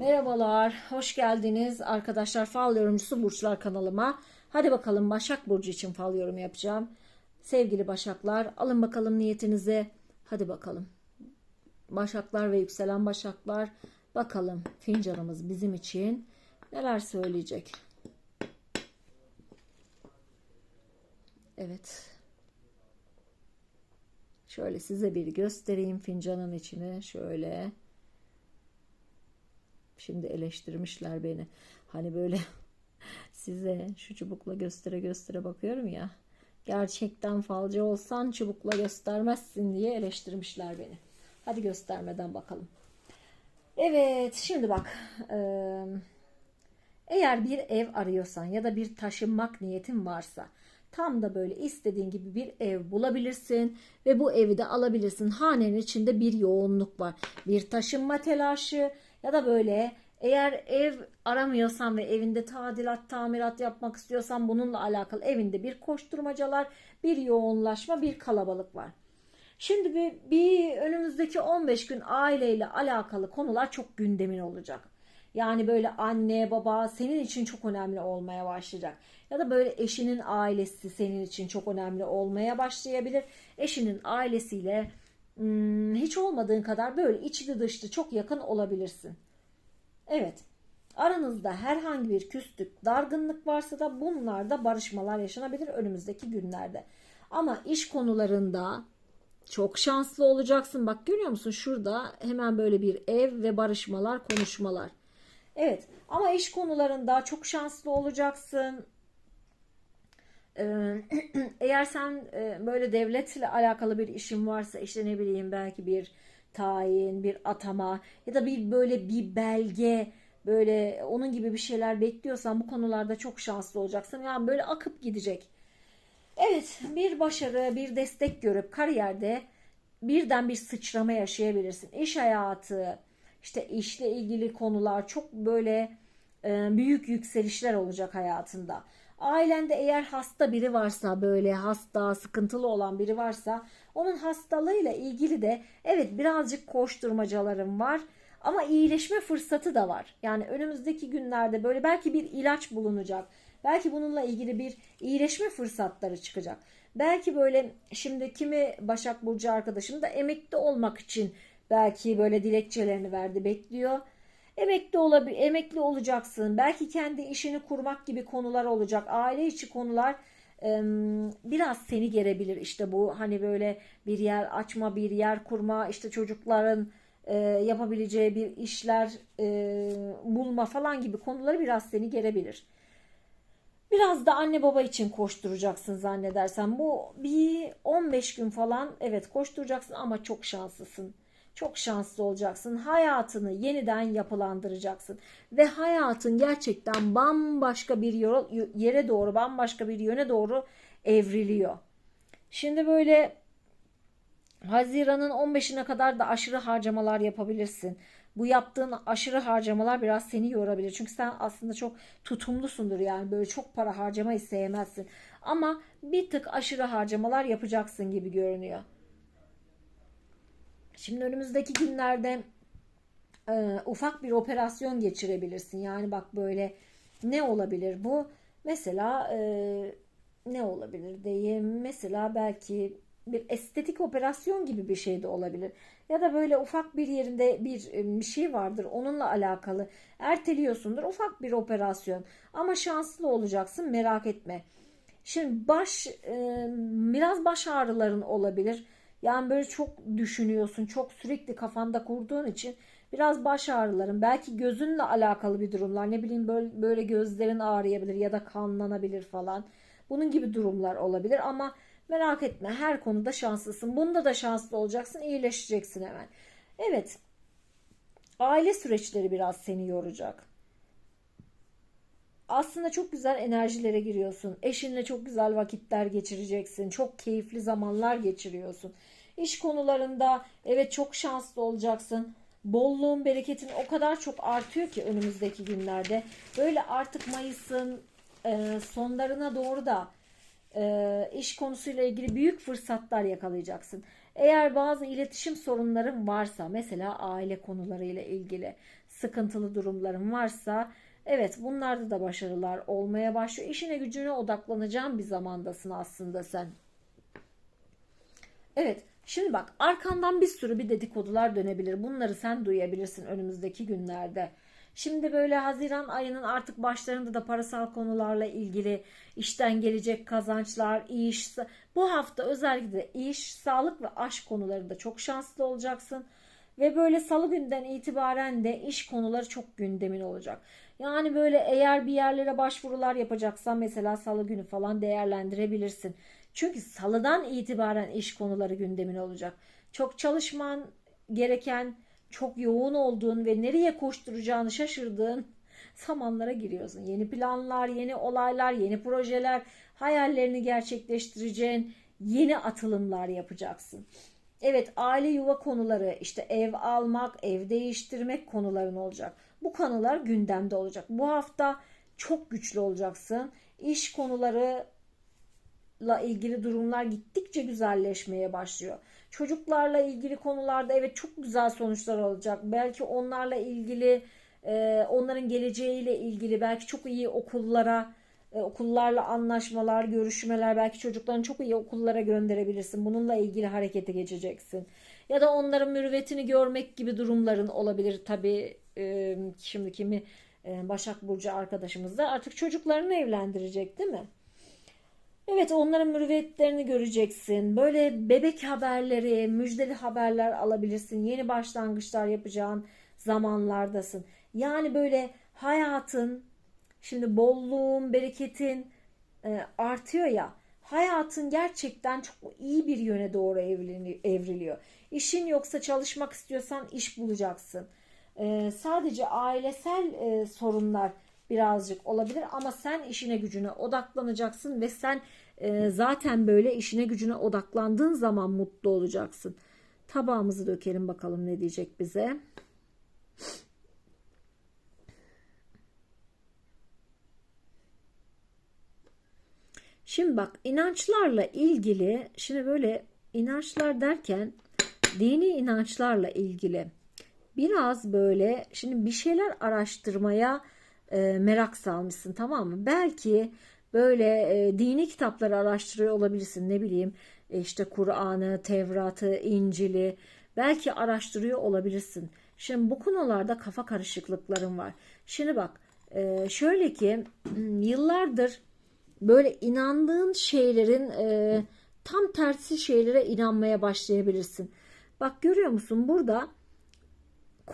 Merhabalar, hoş geldiniz arkadaşlar. Fal yorumcusu Burçlar kanalıma. Hadi bakalım Başak Burcu için fal yorumu yapacağım. Sevgili Başaklar, alın bakalım niyetinize. Hadi bakalım. Başaklar ve yükselen Başaklar. Bakalım fincanımız bizim için neler söyleyecek. Evet. Şöyle size bir göstereyim fincanın içine. Şöyle. Şimdi eleştirmişler beni. Hani böyle size şu çubukla göstere göstere bakıyorum ya. Gerçekten falcı olsan çubukla göstermezsin diye eleştirmişler beni. Hadi göstermeden bakalım. Evet şimdi bak. Eğer bir ev arıyorsan ya da bir taşınmak niyetin varsa tam da böyle istediğin gibi bir ev bulabilirsin ve bu evi de alabilirsin. Hanenin içinde bir yoğunluk var. Bir taşınma telaşı ya da böyle eğer ev aramıyorsan ve evinde tadilat, tamirat yapmak istiyorsan bununla alakalı evinde bir koşturmacalar, bir yoğunlaşma, bir kalabalık var. Şimdi bir, bir önümüzdeki 15 gün aileyle alakalı konular çok gündemin olacak. Yani böyle anne baba senin için çok önemli olmaya başlayacak. Ya da böyle eşinin ailesi senin için çok önemli olmaya başlayabilir. Eşinin ailesiyle hiç olmadığın kadar böyle içli dışlı çok yakın olabilirsin. Evet. Aranızda herhangi bir küslük, dargınlık varsa da bunlarda barışmalar yaşanabilir önümüzdeki günlerde. Ama iş konularında çok şanslı olacaksın. Bak görüyor musun? Şurada hemen böyle bir ev ve barışmalar, konuşmalar. Evet ama iş konularında çok şanslı olacaksın. Eğer sen böyle devletle alakalı bir işin varsa işte ne bileyim belki bir tayin, bir atama ya da bir böyle bir belge böyle onun gibi bir şeyler bekliyorsan bu konularda çok şanslı olacaksın. Yani böyle akıp gidecek. Evet, bir başarı, bir destek görüp kariyerde birden bir sıçrama yaşayabilirsin. İş hayatı, işte işle ilgili konular çok böyle büyük yükselişler olacak hayatında. Ailende eğer hasta biri varsa böyle hasta, sıkıntılı olan biri varsa onun hastalığıyla ilgili de evet birazcık koşturmacalarım var ama iyileşme fırsatı da var. Yani önümüzdeki günlerde böyle belki bir ilaç bulunacak. Belki bununla ilgili bir iyileşme fırsatları çıkacak. Belki böyle şimdi kimi Başak Burcu arkadaşım da emekli olmak için belki böyle dilekçelerini verdi bekliyor. Emekli olabil emekli olacaksın. Belki kendi işini kurmak gibi konular olacak. Aile içi konular biraz seni gerebilir. İşte bu hani böyle bir yer açma, bir yer kurma, işte çocukların yapabileceği bir işler bulma falan gibi konuları biraz seni gerebilir. Biraz da anne baba için koşturacaksın zannedersen. Bu bir 15 gün falan evet koşturacaksın ama çok şanslısın. Çok şanslı olacaksın. Hayatını yeniden yapılandıracaksın. Ve hayatın gerçekten bambaşka bir yere doğru, bambaşka bir yöne doğru evriliyor. Şimdi böyle Haziran'ın 15'ine kadar da aşırı harcamalar yapabilirsin. Bu yaptığın aşırı harcamalar biraz seni yorabilir. Çünkü sen aslında çok tutumlusundur yani böyle çok para harcamayı sevmezsin. Ama bir tık aşırı harcamalar yapacaksın gibi görünüyor. Şimdi önümüzdeki günlerde e, ufak bir operasyon geçirebilirsin. Yani bak böyle ne olabilir bu? Mesela e, ne olabilir diyeyim. Mesela belki bir estetik operasyon gibi bir şey de olabilir. Ya da böyle ufak bir yerinde bir, bir şey vardır onunla alakalı. Erteliyorsundur ufak bir operasyon. Ama şanslı olacaksın merak etme. Şimdi baş e, biraz baş ağrıların olabilir. Yani böyle çok düşünüyorsun, çok sürekli kafanda kurduğun için biraz baş ağrıların, belki gözünle alakalı bir durumlar, ne bileyim böyle, böyle gözlerin ağrıyabilir ya da kanlanabilir falan. Bunun gibi durumlar olabilir ama merak etme her konuda şanslısın. Bunda da şanslı olacaksın, iyileşeceksin hemen. Evet. Aile süreçleri biraz seni yoracak aslında çok güzel enerjilere giriyorsun. Eşinle çok güzel vakitler geçireceksin. Çok keyifli zamanlar geçiriyorsun. İş konularında evet çok şanslı olacaksın. Bolluğun, bereketin o kadar çok artıyor ki önümüzdeki günlerde. Böyle artık Mayıs'ın e, sonlarına doğru da e, iş konusuyla ilgili büyük fırsatlar yakalayacaksın. Eğer bazı iletişim sorunların varsa mesela aile konularıyla ilgili sıkıntılı durumların varsa evet bunlarda da başarılar olmaya başlıyor. İşine gücüne odaklanacağın bir zamandasın aslında sen. Evet şimdi bak arkandan bir sürü bir dedikodular dönebilir. Bunları sen duyabilirsin önümüzdeki günlerde. Şimdi böyle Haziran ayının artık başlarında da parasal konularla ilgili işten gelecek kazançlar, iş, bu hafta özellikle iş, sağlık ve aşk konularında çok şanslı olacaksın. Ve böyle salı günden itibaren de iş konuları çok gündemin olacak. Yani böyle eğer bir yerlere başvurular yapacaksan mesela salı günü falan değerlendirebilirsin. Çünkü salıdan itibaren iş konuları gündemin olacak. Çok çalışman gereken, çok yoğun olduğun ve nereye koşturacağını şaşırdığın zamanlara giriyorsun. Yeni planlar, yeni olaylar, yeni projeler, hayallerini gerçekleştireceğin yeni atılımlar yapacaksın. Evet aile yuva konuları işte ev almak, ev değiştirmek konuların olacak. Bu konular gündemde olacak. Bu hafta çok güçlü olacaksın. İş konuları la ilgili durumlar gittikçe güzelleşmeye başlıyor. Çocuklarla ilgili konularda evet çok güzel sonuçlar olacak. Belki onlarla ilgili e, onların geleceğiyle ilgili belki çok iyi okullara e, okullarla anlaşmalar, görüşmeler belki çocuklarını çok iyi okullara gönderebilirsin. Bununla ilgili harekete geçeceksin. Ya da onların mürüvvetini görmek gibi durumların olabilir. Tabii e, şimdi kimi Başak Burcu arkadaşımız da artık çocuklarını evlendirecek değil mi? Evet onların mürüvvetlerini göreceksin. Böyle bebek haberleri, müjdeli haberler alabilirsin. Yeni başlangıçlar yapacağın zamanlardasın. Yani böyle hayatın, şimdi bolluğun, bereketin e, artıyor ya. Hayatın gerçekten çok iyi bir yöne doğru evriliyor. İşin yoksa çalışmak istiyorsan iş bulacaksın. E, sadece ailesel e, sorunlar birazcık olabilir ama sen işine gücüne odaklanacaksın ve sen e, zaten böyle işine gücüne odaklandığın zaman mutlu olacaksın. Tabağımızı dökelim bakalım ne diyecek bize. Şimdi bak inançlarla ilgili şimdi böyle inançlar derken dini inançlarla ilgili biraz böyle şimdi bir şeyler araştırmaya e, merak salmışsın tamam mı? Belki böyle e, dini kitapları araştırıyor olabilirsin ne bileyim e, işte Kur'an'ı, Tevrat'ı, İncil'i belki araştırıyor olabilirsin. Şimdi bu konularda kafa karışıklıkların var. Şimdi bak e, şöyle ki yıllardır böyle inandığın şeylerin e, tam tersi şeylere inanmaya başlayabilirsin. Bak görüyor musun burada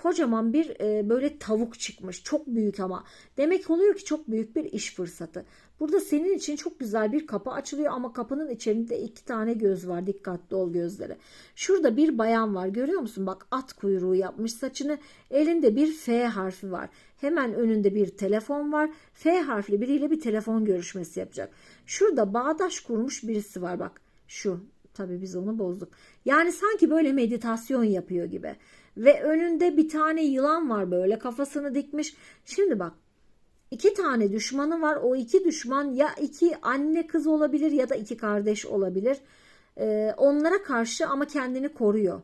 kocaman bir e, böyle tavuk çıkmış. Çok büyük ama. Demek oluyor ki çok büyük bir iş fırsatı. Burada senin için çok güzel bir kapı açılıyor ama kapının içerisinde iki tane göz var. Dikkatli ol gözlere. Şurada bir bayan var. Görüyor musun? Bak at kuyruğu yapmış saçını. Elinde bir F harfi var. Hemen önünde bir telefon var. F harfli biriyle bir telefon görüşmesi yapacak. Şurada bağdaş kurmuş birisi var bak. Şu. Tabii biz onu bozduk. Yani sanki böyle meditasyon yapıyor gibi. Ve önünde bir tane yılan var böyle kafasını dikmiş. Şimdi bak iki tane düşmanı var. O iki düşman ya iki anne kız olabilir ya da iki kardeş olabilir. Ee, onlara karşı ama kendini koruyor.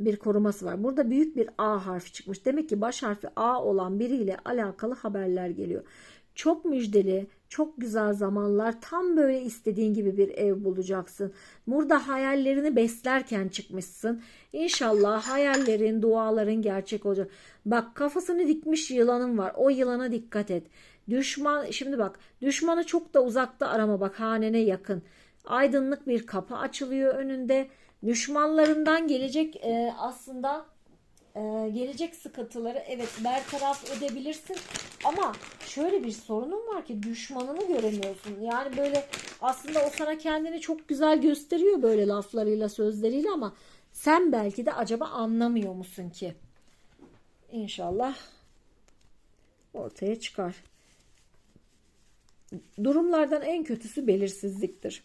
Bir koruması var. Burada büyük bir A harfi çıkmış. Demek ki baş harfi A olan biriyle alakalı haberler geliyor. Çok müjdeli, çok güzel zamanlar. Tam böyle istediğin gibi bir ev bulacaksın. Burada hayallerini beslerken çıkmışsın. İnşallah hayallerin, duaların gerçek olacak. Bak kafasını dikmiş yılanın var. O yılana dikkat et. Düşman şimdi bak düşmanı çok da uzakta arama bak hanene yakın. Aydınlık bir kapı açılıyor önünde. Düşmanlarından gelecek e, aslında ee, gelecek sıkıntıları evet bertaraf edebilirsin ama şöyle bir sorunun var ki düşmanını göremiyorsun. Yani böyle aslında o sana kendini çok güzel gösteriyor böyle laflarıyla sözleriyle ama sen belki de acaba anlamıyor musun ki? İnşallah ortaya çıkar. Durumlardan en kötüsü belirsizliktir.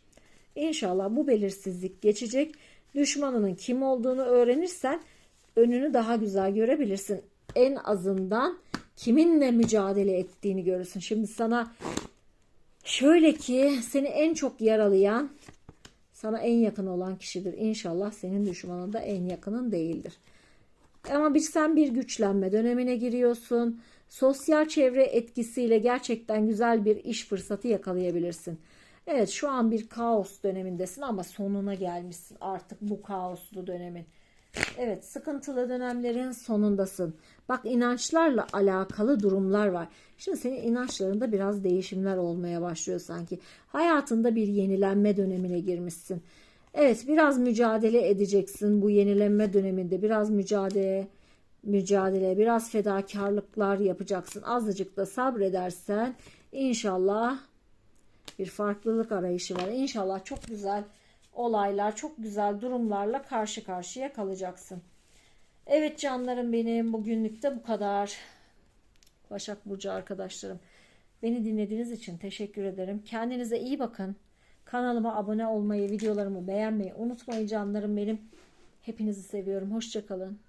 İnşallah bu belirsizlik geçecek. Düşmanının kim olduğunu öğrenirsen önünü daha güzel görebilirsin. En azından kiminle mücadele ettiğini görürsün. Şimdi sana şöyle ki seni en çok yaralayan sana en yakın olan kişidir. İnşallah senin düşmanın da en yakının değildir. Ama bir sen bir güçlenme dönemine giriyorsun. Sosyal çevre etkisiyle gerçekten güzel bir iş fırsatı yakalayabilirsin. Evet şu an bir kaos dönemindesin ama sonuna gelmişsin artık bu kaoslu dönemin. Evet sıkıntılı dönemlerin sonundasın. Bak inançlarla alakalı durumlar var. Şimdi senin inançlarında biraz değişimler olmaya başlıyor sanki. Hayatında bir yenilenme dönemine girmişsin. Evet biraz mücadele edeceksin bu yenilenme döneminde. Biraz mücadele, mücadele, biraz fedakarlıklar yapacaksın. Azıcık da sabredersen inşallah bir farklılık arayışı var. İnşallah çok güzel olaylar, çok güzel durumlarla karşı karşıya kalacaksın. Evet canlarım benim bugünlük de bu kadar. Başak Burcu arkadaşlarım. Beni dinlediğiniz için teşekkür ederim. Kendinize iyi bakın. Kanalıma abone olmayı, videolarımı beğenmeyi unutmayın canlarım benim. Hepinizi seviyorum. Hoşçakalın.